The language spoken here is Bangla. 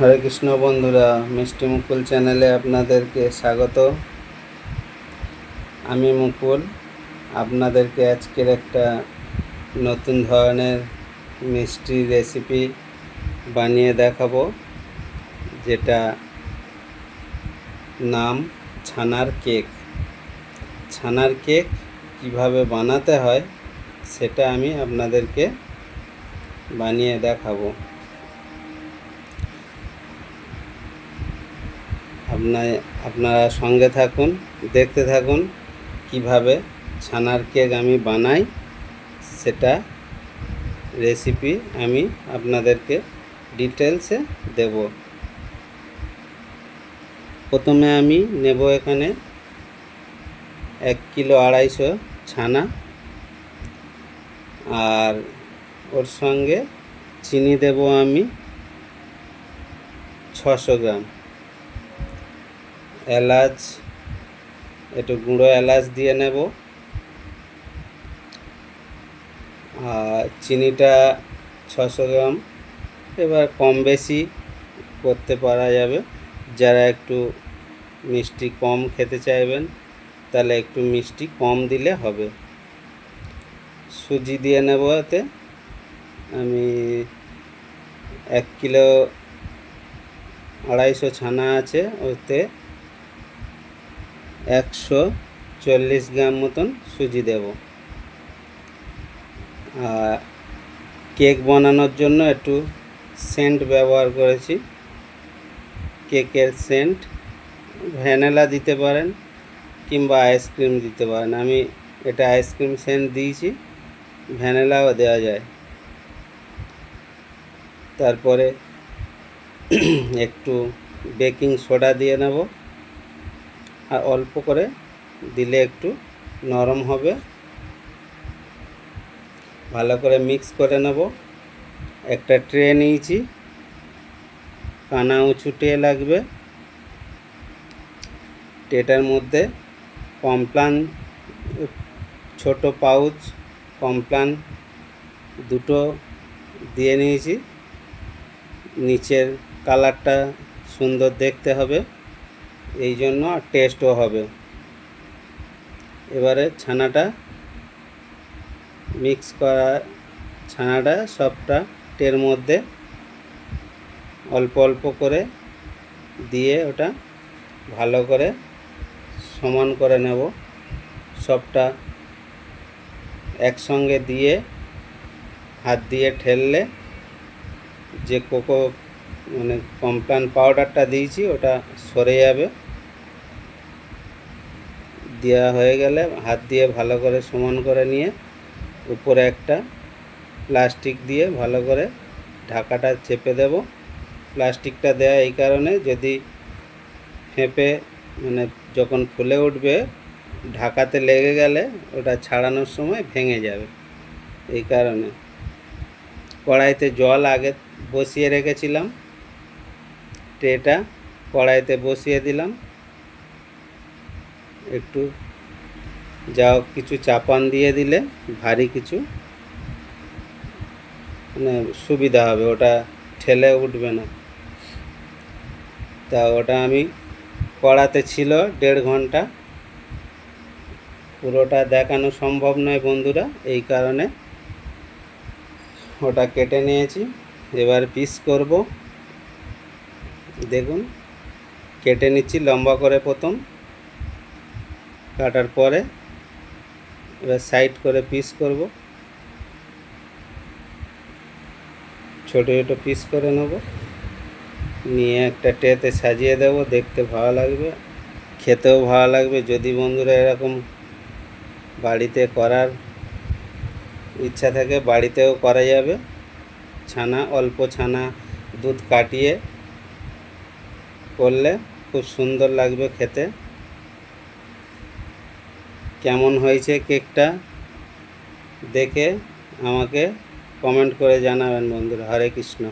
হরে কৃষ্ণ বন্ধুরা, মিষ্টি মুকুল চ্যানেলে আপনাদেরকে স্বাগত। আমি মুকুল, আপনাদেরকে আজকের একটা নতুন ধরনের মিষ্টি রেসিপি বানিয়ে দেখাবো, যেটা নাম ছানার কেক। ছানার কেক কীভাবে বানাতে হয়, সেটা আমি আপনাদেরকে বানিয়ে দেখাবো। আপনার, আপনারা সঙ্গে থাকুন, দেখতে থাকুন কীভাবে ছানার কেক আমি বানাই, সেটা রেসিপি আমি আপনাদেরকে ডিটেলসে দেব। প্রথমে আমি নেব এখানে এক কিলো আড়াইশো ছানা, আর ওর সঙ্গে চিনি দেব আমি ছশো গ্রাম। এলাচ, একটু গুঁড়ো এলাচ দিয়ে নেব। আর চিনিটা ছশো গ্রাম, এবার কম বেশি করতে পারা যাবে। যারা একটু মিষ্টি কম খেতে চাইবেন, তাহলে একটু মিষ্টি কম দিলে হবে। সুজি দিয়ে নেব এতে। আমি এক কিলো আড়াইশো ছানা আছে ওতে। একশো চল্লিশ গ্রাম মতন সুজি দেব। আর কেক বানানোর জন্য একটু সেন্ট ব্যবহার করেছি। কেকের সেন্ট ভ্যানিলা দিতে পারেন কিংবা আইসক্রিম দিতে পারেন। আমি এটা আইসক্রিম সেন্ট দিয়েছি, ভ্যানিলাও দেওয়া যায়। তারপরে একটু বেকিং সোডা দিয়ে নেব। আর অল্প করে দিলে একটু নরম হবে। ভালো করে মিক্স করে নেব। একটা ট্রে নিয়েছি। কানা উঁচু ট্রে লাগবে। ট্রেটার মধ্যে কমপ্লান ছোট পাউচ কমপ্লান দুটো দিয়ে নিয়েছি। নিচের কালারটা সুন্দর দেখতে হবে। এই জন্য টেস্টও হবে। এবারে ছানাটা মিক্স করা, ছানাটা সবটা টের মধ্যে অল্প অল্প করে দিয়ে ওটা ভালো করে সমান করে নেব। সবটা একসঙ্গে দিয়ে হাত দিয়ে ঠেললে যে কোকো মানে কমপ্লান পাউডারটা দিয়েছি, ওটা সরে যাবে। দেওয়া হয়ে গেলে হাত দিয়ে ভালো করে সমান করে নিয়ে উপরে একটা প্লাস্টিক দিয়ে ভালো করে ঢাকাটা চেপে দেব। প্লাস্টিকটা দেওয়া এই কারণে যদি ফেঁপে মানে যখন ফুলে উঠবে, ঢাকাতে লেগে গেলে ওটা ছাড়ানোর সময় ভেঙে যাবে। এই কারণে। কড়াইতে জল আগে বসিয়ে রেখেছিলাম। ট্রেটা কড়াইতে বসিয়ে দিলাম। একটু যা কিছু চাপান দিয়ে দিলে ভারী কিছু মানে সুবিধা হবে, ওটা ঠেলে উঠবে না। তা ওটা আমি কড়াতে ছিল দেড় ঘণ্টা। পুরোটা দেখানো সম্ভব নয় বন্ধুরা, এই কারণে ওটা কেটে নিয়েছি, এবার পিস করব। দেখুন, কেটে নিচ্ছি লম্বা করে প্রথম, কাটার পরে এবার সাইড করে পিস করব। ছোটো ছোটো পিস করে নেব। নিয়ে একটা ট্রেতে সাজিয়ে দেব, দেখতে ভালো লাগবে, খেতেও ভালো লাগবে। যদি বন্ধুরা এরকম বাড়িতে করার ইচ্ছা থাকে বাড়িতেও করা যাবে। ছানা, অল্প ছানা দুধ কাটিয়ে করলে খুব সুন্দর লাগবে খেতে। কেমন হয়েছে কেকটা দেখে আমাকে কমেন্ট করে জানাবেন বন্ধুরা। হরে কৃষ্ণ।